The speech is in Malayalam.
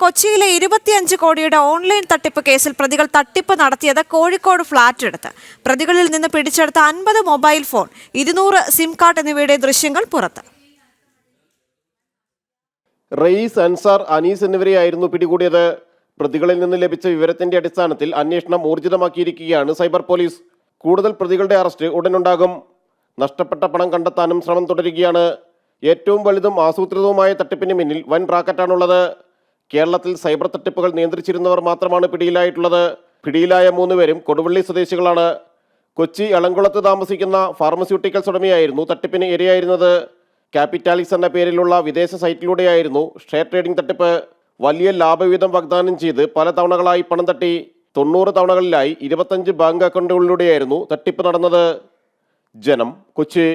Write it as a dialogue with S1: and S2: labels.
S1: കൊച്ചിയിലെ ഇരുപത്തിയഞ്ച് കോടിയുടെ ഓൺലൈൻ തട്ടിപ്പ് കേസിൽ പ്രതികൾ തട്ടിപ്പ് നടത്തിയത് കോഴിക്കോട് ഫ്ളാറ്റ് എടുത്ത് പ്രതികളിൽ നിന്ന് പിടിച്ചെടുത്ത അൻപത് മൊബൈൽ ഫോൺ ഇരുന്നൂറ് സിം കാർഡ് എന്നിവയുടെ ദൃശ്യങ്ങൾ പുറത്ത്.
S2: റയീസ് അൻസാർ അനീസ് എന്നിവരെയായിരുന്നു പിടികൂടിയത്. പ്രതികളിൽ നിന്ന് ലഭിച്ച വിവരത്തിന്റെ അടിസ്ഥാനത്തിൽ അന്വേഷണം ഊർജിതമാക്കിയിരിക്കുകയാണ് സൈബർ പോലീസ്. കൂടുതൽ പ്രതികളുടെ അറസ്റ്റ് ഉടനുണ്ടാകും. നഷ്ടപ്പെട്ട പണം കണ്ടെത്താനും ശ്രമം തുടരുകയാണ്. ഏറ്റവും വലുതും ആസൂത്രിതവുമായ തട്ടിപ്പിന് പിന്നിൽ വൻ റാക്കറ്റാണുള്ളത്. കേരളത്തിൽ സൈബർ തട്ടിപ്പുകൾ നിയന്ത്രിച്ചിരുന്നവർ മാത്രമാണ് പിടിയിലായിട്ടുള്ളത്. പിടിയിലായ മൂന്നുപേരും കൊടുവള്ളി സ്വദേശികളാണ്. കൊച്ചി എളങ്കുളത്ത് താമസിക്കുന്ന ഫാർമസ്യൂട്ടിക്കൽസ് ഉടമയായിരുന്നു തട്ടിപ്പിന് ഇരയായിരുന്നത്. ക്യാപിറ്റാലിക്സ് എന്ന പേരിലുള്ള വിദേശ സൈറ്റിലൂടെയായിരുന്നു ഷെയർ ട്രേഡിംഗ് തട്ടിപ്പ്. വലിയ ലാഭവിധം വാഗ്ദാനം ചെയ്ത് പല തവണകളായി പണം തട്ടി. തൊണ്ണൂറ് തവണകളിലായി ഇരുപത്തഞ്ച് ബാങ്ക് അക്കൗണ്ടുകളിലൂടെയായിരുന്നു തട്ടിപ്പ് നടന്നത്. ജനം കൊച്ചി.